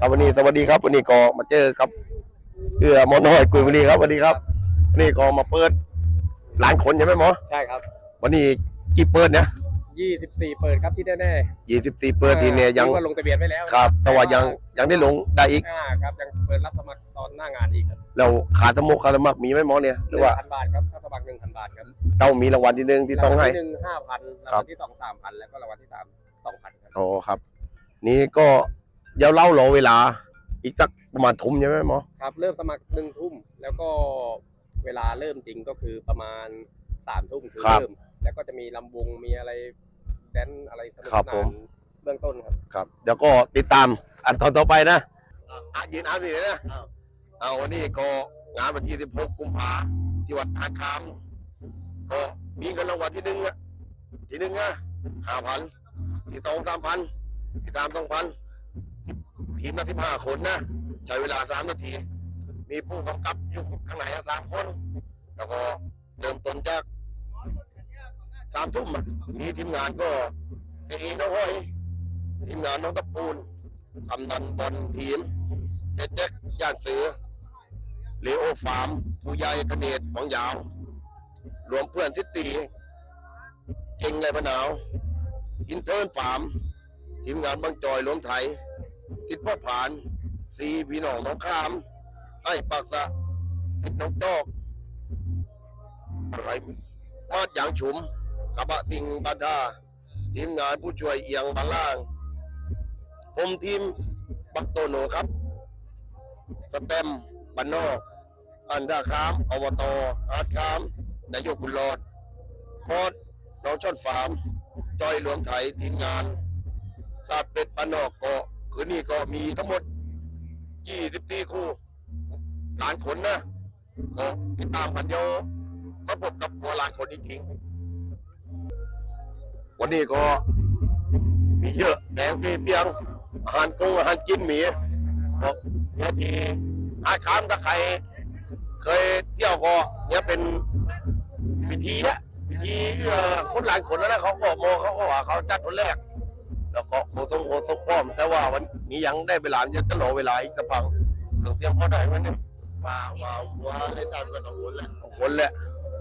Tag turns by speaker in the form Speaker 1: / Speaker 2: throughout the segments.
Speaker 1: ครับวันนี้สวัสดีครับ วันนี้ก็มาเจอครับเอือหมอน้อยกุยบุรีครับสวัสดีครับวันนี้ก็มาเปิดร้านคนใช่ไหมหมอ
Speaker 2: ใช่ครับ
Speaker 1: วันนี้กี่เปิดเนี่ย
Speaker 2: 24เปิดครับที่แน่
Speaker 1: ยี่สิบสี่เปิดทีเนี่ยยัง
Speaker 2: ที่ว่าลงทะเบียนไว้แล้ว
Speaker 1: ครับ แต่ว่ายังยังได้ลงได้อีก
Speaker 2: อ่าครับยังเปิดรับสมัครตอนหน้างานอีกครับ
Speaker 1: เราขาดสมกขาดสมัครมีไหมหมอเนี่ยหรือว่า
Speaker 2: 1,000บาทครับถ้าสมัคร1,000บาทครับ
Speaker 1: ต้องมีรางวัลที่หนึ่งที่ต้องให้
Speaker 2: รางวัลที่หนึ่ง5,000ราง
Speaker 1: ครั
Speaker 2: วั
Speaker 1: บ
Speaker 2: ลที่สอง3,000แล้วก็รางวัลที่สาม2,000ครับ
Speaker 1: โอ้ครับ นี่ก็ เดี๋ยวเล่ารอเวลา อีกสักประมาณทุ่มใช่ไหมหมอ
Speaker 2: ครับเริ่มสมัครหนึ่งทุ่มแล้วก็เวลาเริ่มจริงก็คือประมาณสามทุ่มคือ
Speaker 1: ครับ
Speaker 2: เริ่ม แล้วก็จะมีลำวงมีอะไรแดนซ์อะไรสนุก
Speaker 1: ครั
Speaker 2: ส
Speaker 1: บผ
Speaker 2: นามนเบื้องต้นครับ
Speaker 1: ครับเดี๋ยวก็ติดตามอันตอนต่อไปนะอะยืนอาสินะเอาวันนี้ก็งานวันที่16กุมภาที่วัดท่าคามก็มีเงินรางวัลที่หนึ่งอะที่หนึ่งอะห้าพันที่สองสามพันที่สามสองพัน ทีมละสิบห้าคนนะ ใช้เวลาสามนาที มีผู้กำกับอยู่ข้างในสามคน แล้วก็เริ่มต้นจากสามทุ่มมีทีมงานก็เอน้องห้อยทีมงานน้องตะปูนกำนันบอลทีมเจ๊แจ็คย่านเสือเลโอฟาร์ม ผู้ใหญ่กระเนตของยาว รวมเพื่อนทิตตีเก่งไรมะนาว อินเทิร์ฟาร์ม ทีมงานบางจอยหลวงไทย ทิศพ่อผานสีพี่น้องน้องขามให้ปากสะทิศน้องจอกอะไรมาดยางฉุมกระบะสิงบันดาทีมงานผู้ช่วยเอียงบานล่าง ผมทีมบักโตโนครับ สเต็มบันนอกอันดาคามอบตอาร์ตคามนายกบุญรอดมอดน้องชอดฟาร์มจอยหลวงไทยทีมงานลาดเป็ดบันนอกเก็ คืนนี้ก็มีทั้งหมด24คู่หลานขนนะก็ติดตามกันเดียวก็พบกับหัวหลานคนจริงๆวันนี้ก็มีเยอะแดงฟีเปียงอาหารกงอาหารกินหมีบอกเนี่ยทีอาคามถ้าใคร เคยเที่ยวก็เนี่ยเป็นพิธีอะพิธีเอ่อคนหลายคนแล้วนะเขาก็โมเขาก็ว่าเขาจัดคนแรก แล้วก็โคทรงโคทรงป้อม แต่ว่าวันนี้ยังได้เวลาจะจะรอเวลาอีกสักพักเครื่องเสียงพอได้ไหมเนี่ยมามาว่าได้ตามกันสองคนแหละสองคนแหละ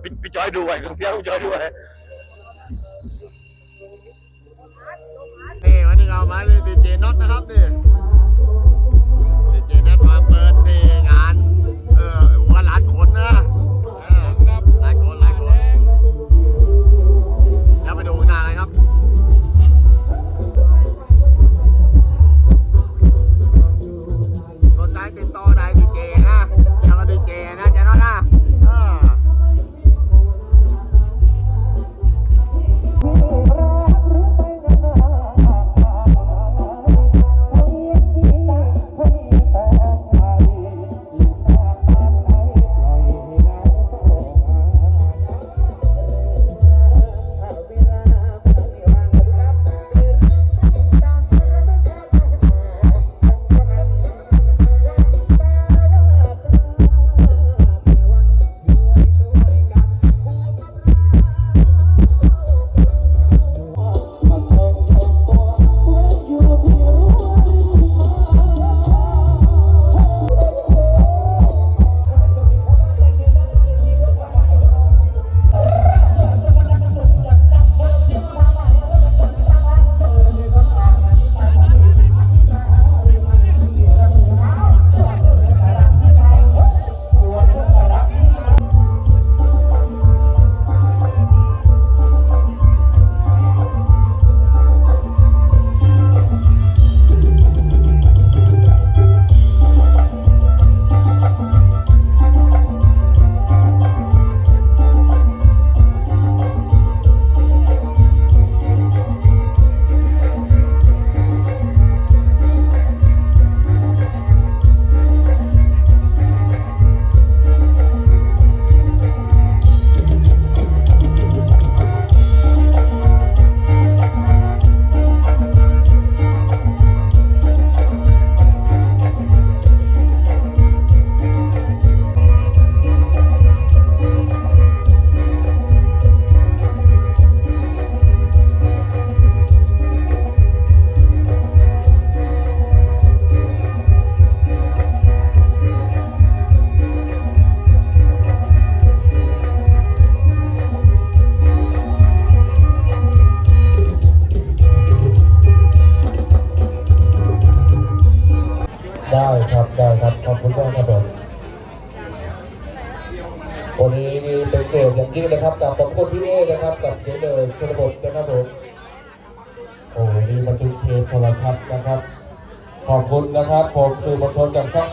Speaker 1: พี่พี่จอยดูไว้เครื่องเสียงพี่จอยดูไว้
Speaker 3: นี่วันนี้เรามาดีเจน็อตนะครับนี่ดีเจน็อตมาเปิดที่งานเออวันล้านคนนะ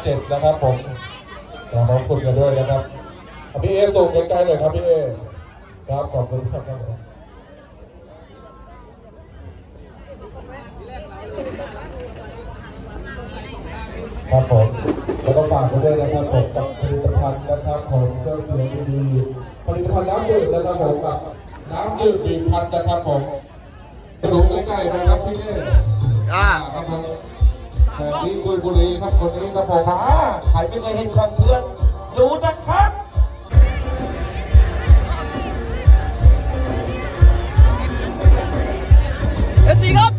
Speaker 3: เจ็ดนะ
Speaker 4: ครับผมขอบคุณกันด้วยนะครับเอาพี่เอส่งใกล้ๆหน่อยครับพี่เอครับขอบคุณครับครับผมครับผมแล้วก็ฝากไว้ด้วยนะครับผมกับผลิตภัณฑ์นะครับของเครื่องเสียงดีๆผลิตภัณฑ์น้ำดื่มนะครับผมกับน้ำดื่มดีพันธุ์นะครับผมสูงใกล้ๆนะครับพี่เอ
Speaker 3: อ่า
Speaker 4: ครับผม แต่นี่คุยบุรีครับคนนี้ก็บผม
Speaker 5: อ่าใครไม่เคยเห็นของเพื่อนดูนะครับ
Speaker 3: กับ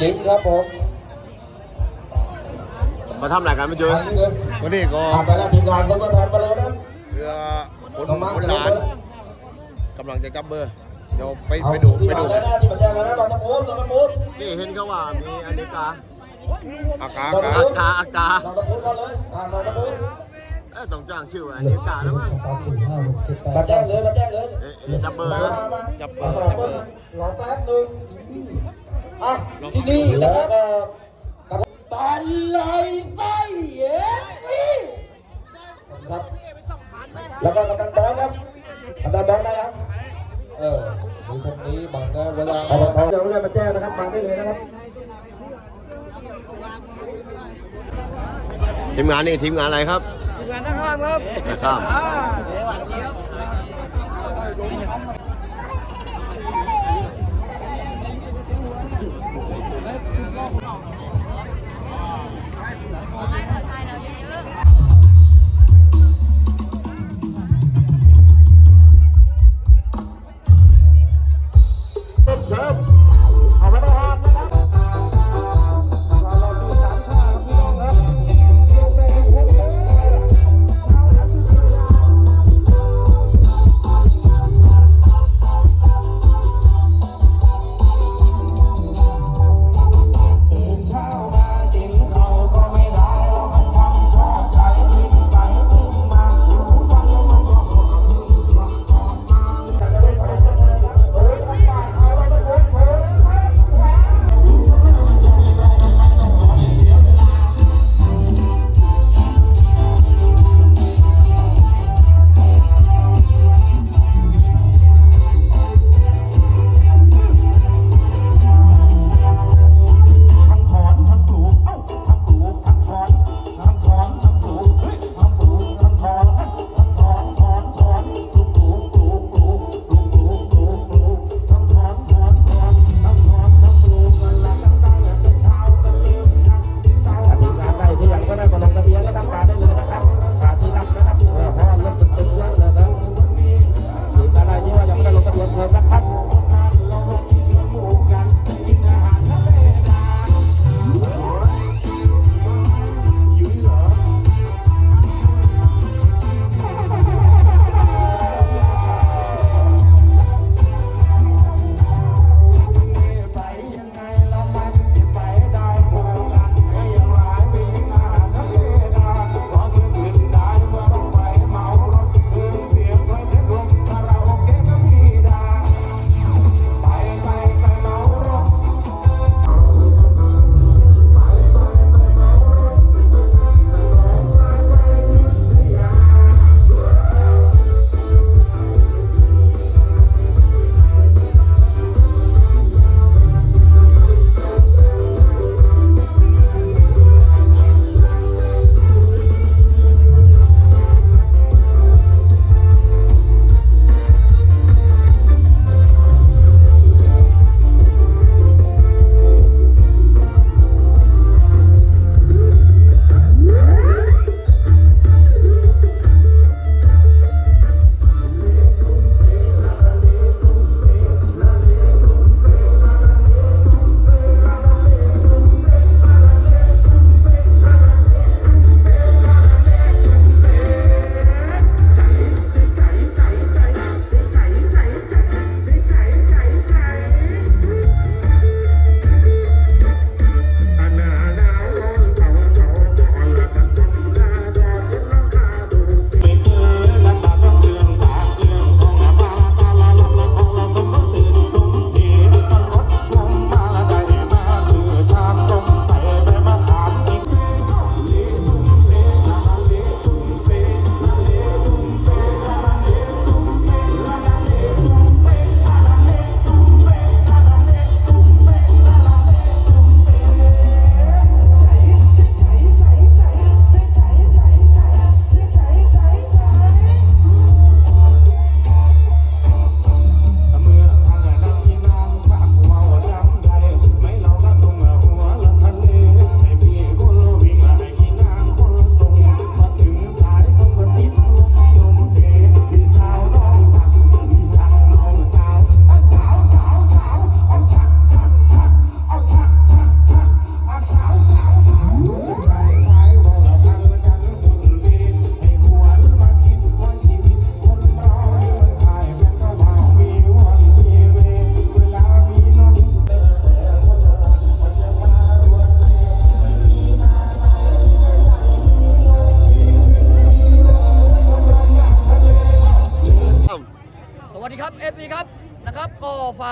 Speaker 4: จริงเสียงจริงครับผม
Speaker 3: มาทำอะไรกันไม่เจอ
Speaker 4: อันนี้เลย
Speaker 3: วันนี้ก็
Speaker 5: ผ่านไปแล้วทีมงานสมทานมาเลยนะ
Speaker 3: เรือคน
Speaker 5: ต้องมา
Speaker 3: คนหลานกำลังจะจับเบอร์เดี๋ยวไป
Speaker 5: เอา
Speaker 3: ไปดู
Speaker 5: ที่
Speaker 3: ไป
Speaker 5: มา
Speaker 3: ดู
Speaker 5: แล้วนะที่มาแจ้งแล้วนะเราจะพูดเราจะพูด
Speaker 3: นี่เห็นเขาว่ามีอเนกาอากา
Speaker 5: เราจะ
Speaker 3: อา
Speaker 5: พูด
Speaker 3: กาอากา
Speaker 5: เราจะพูดก่อนเลยอ่าเราจะพูด
Speaker 3: เอ้ยต้องจ้างชื่อว่าอเนกาแล้วมั้ง
Speaker 4: สามสี่ห้าหกเจ็ดแปด
Speaker 5: มาแจ้งเลยมาแจ้งเลย
Speaker 3: เอ๊ะเอ๊ะจับเบอร์
Speaker 5: มา
Speaker 3: นะ
Speaker 5: มามา
Speaker 3: จับเบอ
Speaker 4: มา
Speaker 3: ร์
Speaker 4: สลับเบิ้ลรอแป๊บหนึง อะที่นี่นะ
Speaker 5: แล้ว
Speaker 4: ครับ
Speaker 5: ก็
Speaker 4: ตาไหลไส้เอ็นี่ครับ
Speaker 5: แล้วก็กำลังบอลครับกำลังบอลได้ยัง
Speaker 4: เออมีคนนี้บังนะเวลา
Speaker 5: เอาเอาเดี๋ยวเรามาแจ้งนะครับมาได้เลยนะครับ
Speaker 3: ทีมงานนี่ทีมงานอะไรครับทีมงานนักข้ามครับนักข้าม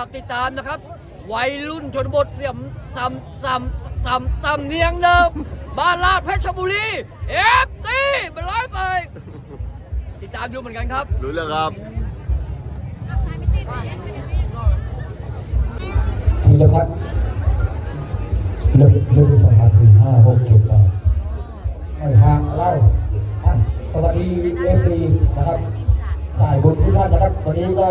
Speaker 3: า
Speaker 6: กติดตามนะครับ วัยรุ่นชนบทเสียมสำสำสำสำเนียงเดิมบ้านลาดเพชรบุรีเอฟซีเป็นร้อยไปติดตามดูเหมือนกันครับ
Speaker 3: รู้เรื่องครับ
Speaker 7: ทีละพัดหนึ่งหนึ่งสองสามสี่ห้าหกเจ็ดแปดไม่ห่างเล่าอะสวัสดีเอฟซีนะครับ สายบุญทุกท่านนะครับ วันนี้ก็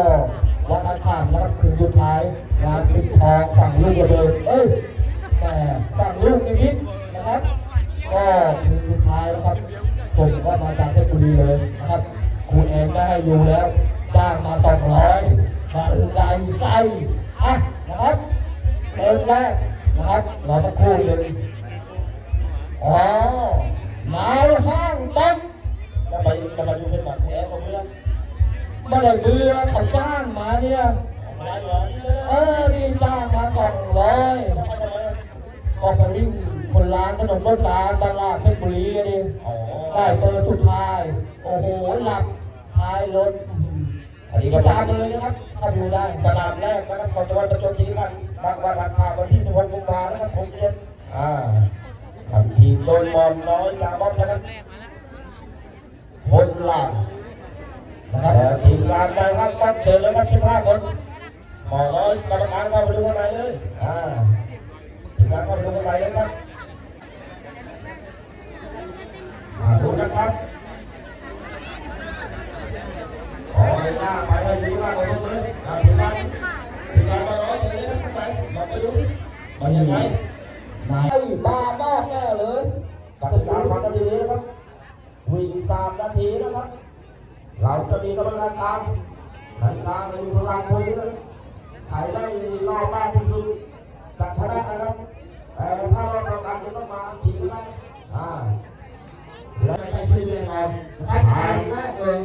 Speaker 7: วันอังคารนะครับคืนสุดท้ายงานปิดทองฝั่งลูกระเบิดเอ้ยแต่ฝั่งลูกนิมิตนะครับ ก็คืนสุดท้ายนะครับผมก็มาจากเพชรบุรีเลยนะครับครูเองไม่ให้อยู่แล้วจ้างมาสองร้อยมาไล่ไส้อะนะครับเปิดแรกนะครับรอสักครู่หนึ่งอ๋อมาห้างตั้ง
Speaker 5: จะไปจะไปอยู่เป็นหมักแอร์ก็เพื่อน
Speaker 7: ไม่ได้เบื่อเขาจ้างมาเนี่ย
Speaker 5: มาอยู่อะนี่เลย
Speaker 7: เออนี่จ้างมาสองร้อย
Speaker 5: ทำไมทำไม
Speaker 7: ก็ไปวิ่งคนร้านขนมต้นตาลตลาดเพชรบุรีอะดิ
Speaker 5: อ๋อ
Speaker 7: ได้เบอร์สุดท้าย โอ้โหหลับท้ายรถ
Speaker 5: อันนี้
Speaker 7: ก็
Speaker 5: ก็
Speaker 7: ตามเบอร์นะครับถ้าดูได้
Speaker 5: สนามแรกนะครับก่อนจะวันประจวบคีรีขันธ์บางวันอังคารวันที่16กุมภาพันธ์นะครับผมเรียนอ่าทำทีมโดยมอมน้อยจากบ๊อบนะครับคนหลัง
Speaker 7: นะครับ
Speaker 5: แต่ทีมงานไปครับปั๊บเชิญเลยครับ15คนหมอน้อยกรรมการเข้าไปดูข้างในเลยอ่าทีมงานเข้าไปดูข้างในเลยครับอ่าดูนะครับขอให้หน้าไปให้ดูหน้าคนเลยอ่าทีมงานทีมงานมาน้อยเชิญเลยครับข้างในลองไปดูดิมันยังไง
Speaker 7: นายไอ้บ้านอกแน่เลย
Speaker 5: กติกาฟังกันดีๆนะครับวิ่งสามนาทีนะครับ เราจะมีกรรมการตามนาฬิกาจะอยู่ข้างล่างคนนี้นะครับใครได้รอบมากที่สุดจะชนะนะครับ แต่ถ้ารอบเดียวกันจะต้องมาชิงกันได้อ่าและ
Speaker 7: ไม่ได้ชื่อแน่นอนนะครับผ่านแรกเลย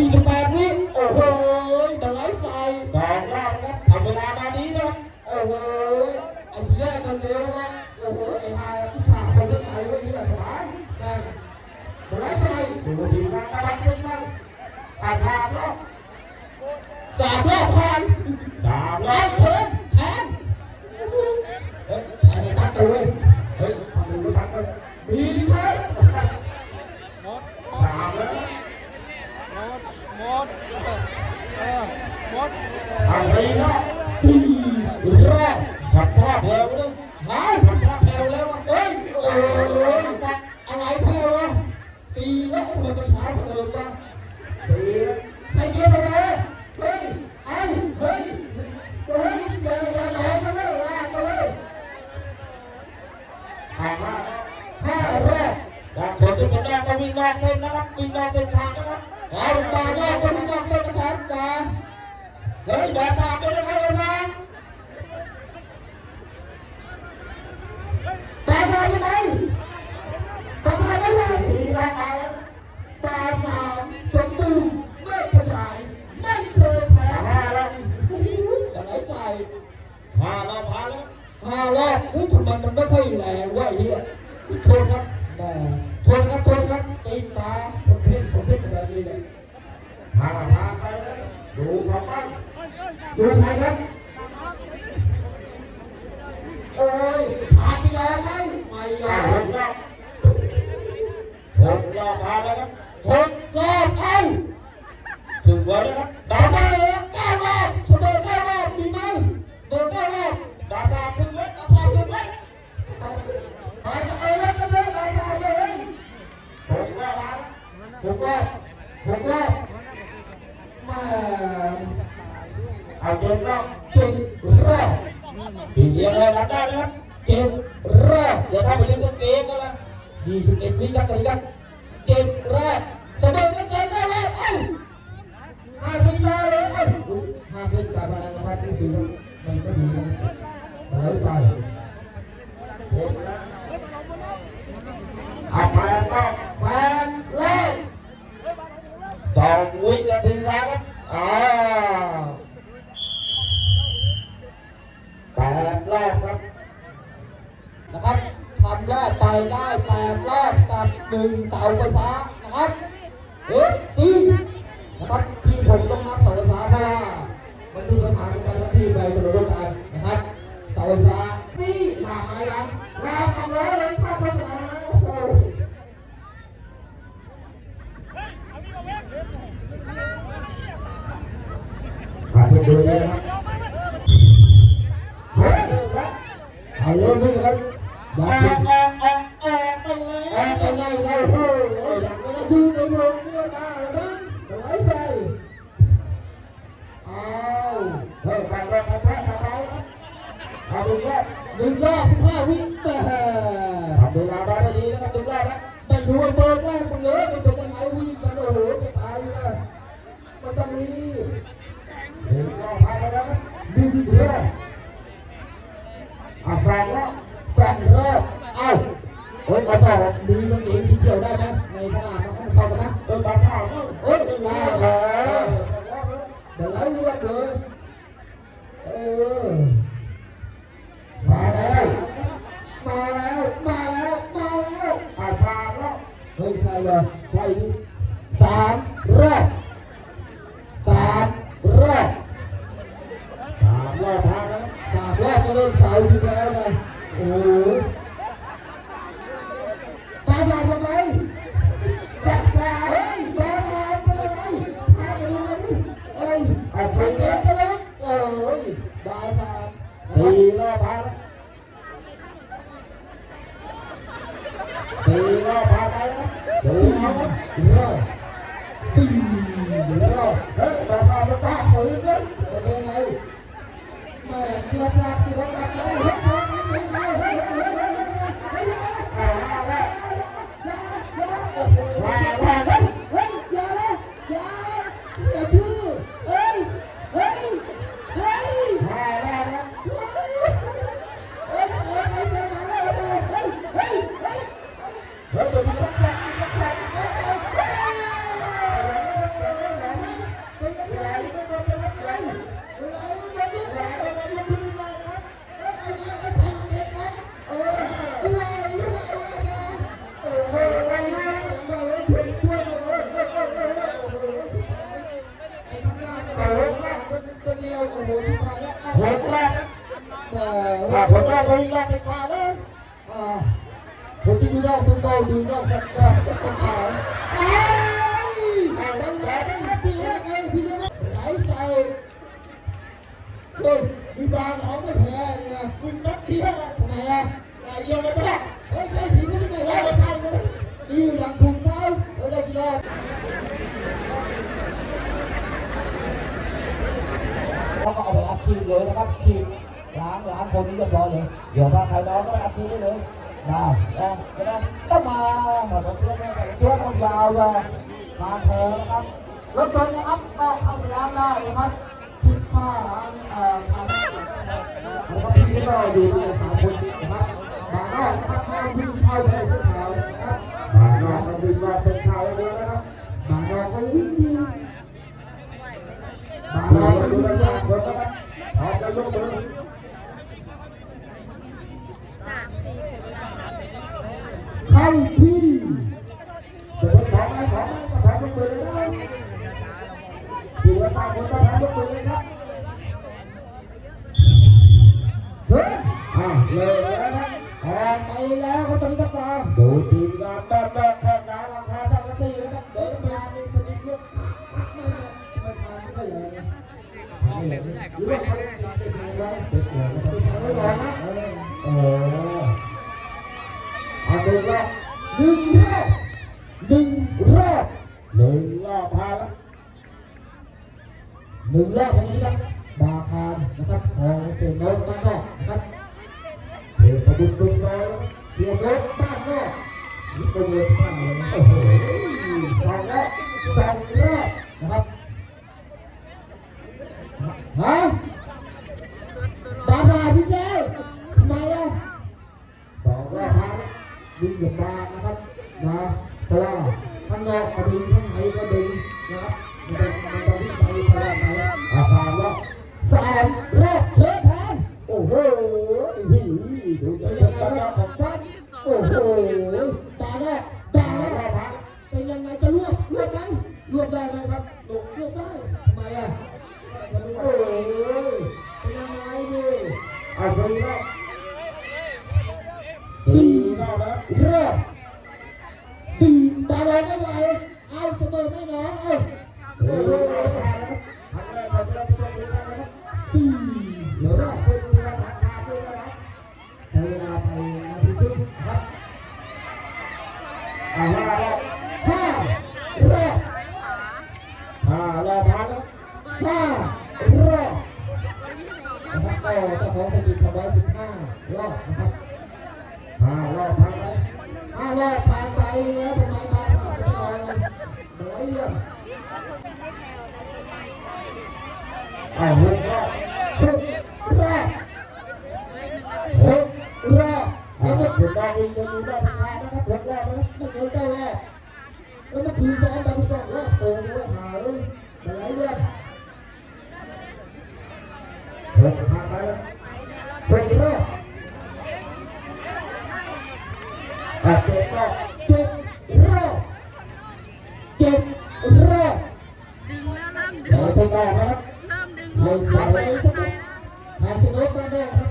Speaker 5: องรอบยี่
Speaker 7: สิบ
Speaker 5: แป
Speaker 7: ด
Speaker 5: วิ
Speaker 7: โอ้โหบาลานซ์ใส่
Speaker 5: สองรอบนะครับทำเวลามานี้นะครับ
Speaker 7: โอ้โหไอ้ที่แรกกันเร็วนะโอ้โหไอ้หาผู้ชายคนนี้อายุนี่แหละสบายนะบาลานซ์ใส่
Speaker 5: ดูทีมงานกำลังขึ้นมาอ่าสามรอบ
Speaker 7: สามรอบผ่าน
Speaker 5: สามรอ
Speaker 7: ไอ้
Speaker 5: บ สี่แล้วทำ
Speaker 7: ไมต้องช้าเกินวะ
Speaker 5: สี่แล้ว
Speaker 7: ใส่เกียร์ไปเลยเฮ้ยเอ้าเฮ้ย
Speaker 5: เฮ้ยเดี๋ย
Speaker 7: ว โทษครับแม่โทษครับโทษครับตีตาผมเพ่งผมเพ่งแบบนี้เลย
Speaker 5: ห้าผ่านไปแล้วดูของบ้าง
Speaker 7: ดูใครครับโอ้ยขาดไปแล้วไหมไม่ยอ
Speaker 5: อ่ามหกรอบหกรอบผ่านแล้วครับ
Speaker 7: หกรอบเอ้า
Speaker 5: ถึงวันนะครับ
Speaker 7: ดา
Speaker 5: ดาว
Speaker 7: เม
Speaker 5: ผม
Speaker 7: ก็ผมก็มาเอาจน
Speaker 5: รอบจน
Speaker 7: รอบ
Speaker 5: ดี
Speaker 7: เดี
Speaker 5: ยวเลยรับได้แล้ว
Speaker 7: เจ็ดแรก
Speaker 5: อย่าทำไปเรื่องเกมก็แล้ว
Speaker 7: ยี่สิบเอ็ดวิกัดกันกันเจ็ดแรกจะโดนเจ็ดแรกแล้เอ้าอาชินาเลยเอ้าหาเงินอนกลับมาแล้วนะครับนี่คืมันก็ดีนะหลาย
Speaker 5: ฝ่ นึ่
Speaker 7: งเสาไฟฟ้านะครับเอ๊ะซีนะครับที่ผมต้องนับเสาไฟฟ้าเพราะว่ามันมีปัญหาในการที่ไปถนนรถการนะครับเสาไฟฟ้านี่หนามายังลาทำแล้วเลยข้าโฆษณาโอ้โห
Speaker 5: มาเช็คดูเลยนะครับเฮ้ยดูครับ
Speaker 7: เอาเริ่มเลยครับอ
Speaker 5: อ
Speaker 7: ย่า
Speaker 5: อก
Speaker 7: ไป
Speaker 5: ออกออกออกไปเลย
Speaker 7: แอบไปไหนแล้
Speaker 5: ว
Speaker 7: เฮ้ย வாழ்த்துக்கள் ก็เอาไปอัดทีมเลยนะครับทีมล้างล้างคนนี้เรียบร้อยเลย
Speaker 5: เดี๋ยวถ้าใครน้องก็ไปอาชีพได้เลย
Speaker 7: ได้
Speaker 5: นะก็ได้
Speaker 7: ก็มา
Speaker 5: ขอน้องเพื่อนแม่ไป
Speaker 7: เที่ยวมันยาวเลยมาแพงนะครับรถยนต์นะครับก็เข้าไปล้างได้นะครับคิดค่าล้างเอ่อค่าแล้วก็พี่ก็อยู่ได้สามคนนะครับมานอกนะครับไม่วิ่งเข้าไปเส้นขาวนะครับ
Speaker 5: มานอกก็วิ่งรอบเส้นทางอย่างเดียวนะครับ
Speaker 7: บางเราก็วิ่งดีบาง
Speaker 5: ดู
Speaker 7: เราก็
Speaker 5: ดู
Speaker 7: วิ่ง
Speaker 5: แล
Speaker 7: ดี
Speaker 5: คนนะครับพร้อมกัน ยกมือ
Speaker 7: เข้าที่
Speaker 5: จะเป็นพร้อมไหมพร้อมไหมพร้อมยกมือเลยนะถือว่าตามคนต้องพร้อมยกมือเลยครับ
Speaker 7: เฮ้ย
Speaker 5: อ่าเลยนะครับ
Speaker 7: ออกไปแล้วเขาตอนนี้ก็ตาม
Speaker 5: ดูทีมงานแบบแบบแข่งงานราคาสังกะสีนะครับเดินงานนี่สนิทลูก
Speaker 7: ไม่ไม่ทางไม่แรงหรือว่าเขา จะเป็นไงวะ
Speaker 5: เด็กเหนือนะครับ
Speaker 7: ไม่ร้อนนะ
Speaker 5: เออเอาดูรอบ
Speaker 7: หนึ่งแรกหนึ่งแรก
Speaker 5: หหนึ่งรอบผ่านแล้ว
Speaker 7: หนึ่งรอบวันนี้นะครับบาคารนะครับของเสียโน้ตบ้านนอกนะครับ
Speaker 5: เทพบุตรสุดซอย
Speaker 7: เสียโน้ตบ้านนอก
Speaker 5: นี่เป็นเงินข้างเลยโอ้โหสองแล้ว
Speaker 7: สองรอบนะครับฮะ ดึง นาทีครึ่ง
Speaker 5: ครับ
Speaker 7: อะ
Speaker 5: ห้ารอบ
Speaker 7: ห้ารอบ
Speaker 5: ห้ารอบผ่านแล้ว
Speaker 7: ห้ารอบนะครับก็เจ้าของสถิติทำไว้สิบห้ารอบนะครับ
Speaker 5: ห้ารอบผ่านแล้ว
Speaker 7: ห้ารอบผ่านไปแล้วทำไมมาผ่านไม่ลอยเหลายเรื่อง
Speaker 5: อะหกรอบ
Speaker 7: หกรอบหกรอบ
Speaker 5: อะ
Speaker 7: แล้วมัน
Speaker 5: คุณน้องวิ่งจะอยู่ได้ทั้งทางนะครับหกรอบนะ
Speaker 7: ไม่เกินเก้ารอบแล้วมันคือซ้อมไปทุกรอบรอบโกงด้วยหาเลยหลายเรื่อง
Speaker 5: หกผ่านไปแล้ว
Speaker 7: หกรอบ
Speaker 5: อะเจ็ดรอบ
Speaker 7: เจ็ดรอบเจ็ดรอบ
Speaker 5: เดี๋ยวชมได้นะครับ
Speaker 7: ให้
Speaker 5: ผ่านไปเลยสักนิด
Speaker 7: หาชนะมาได้ครับ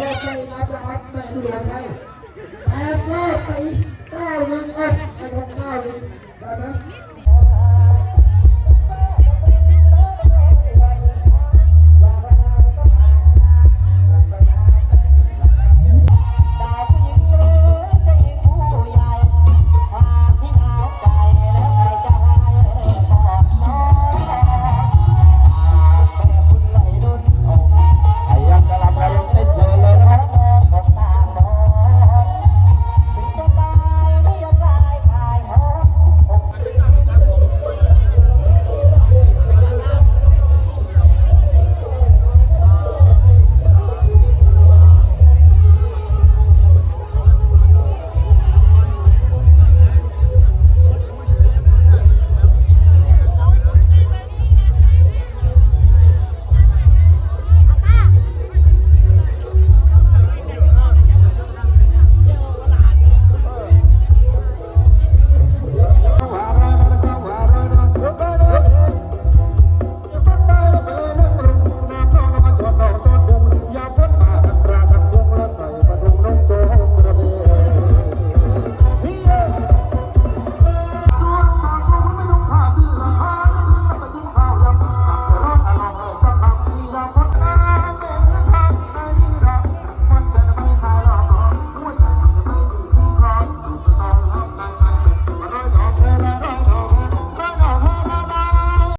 Speaker 7: เลาะไม่
Speaker 5: รับ
Speaker 7: นะครับไม่รวมให้แต่ก็ตีเก้าหนึ่งอะไปทำเก้าหนึ่งได้ไหม